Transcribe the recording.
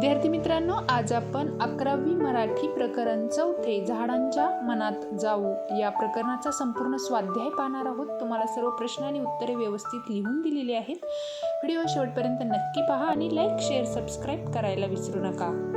विद्यार्थी मित्रांनो आज आपण अकरावी मराठी प्रकरण चौथे झाडांच्या मनात जाऊ या प्रकरणाचा संपूर्ण स्वाध्याय पाहणार आहोत. तुम्हाला सर्व प्रश्न आणि उत्तरे व्यवस्थित लिहून दिलेली आहेत. व्हिडिओ शेवटपर्यंत नक्की पहा आणि लाईक शेअर सबस्क्राईब करायला विसरू नका.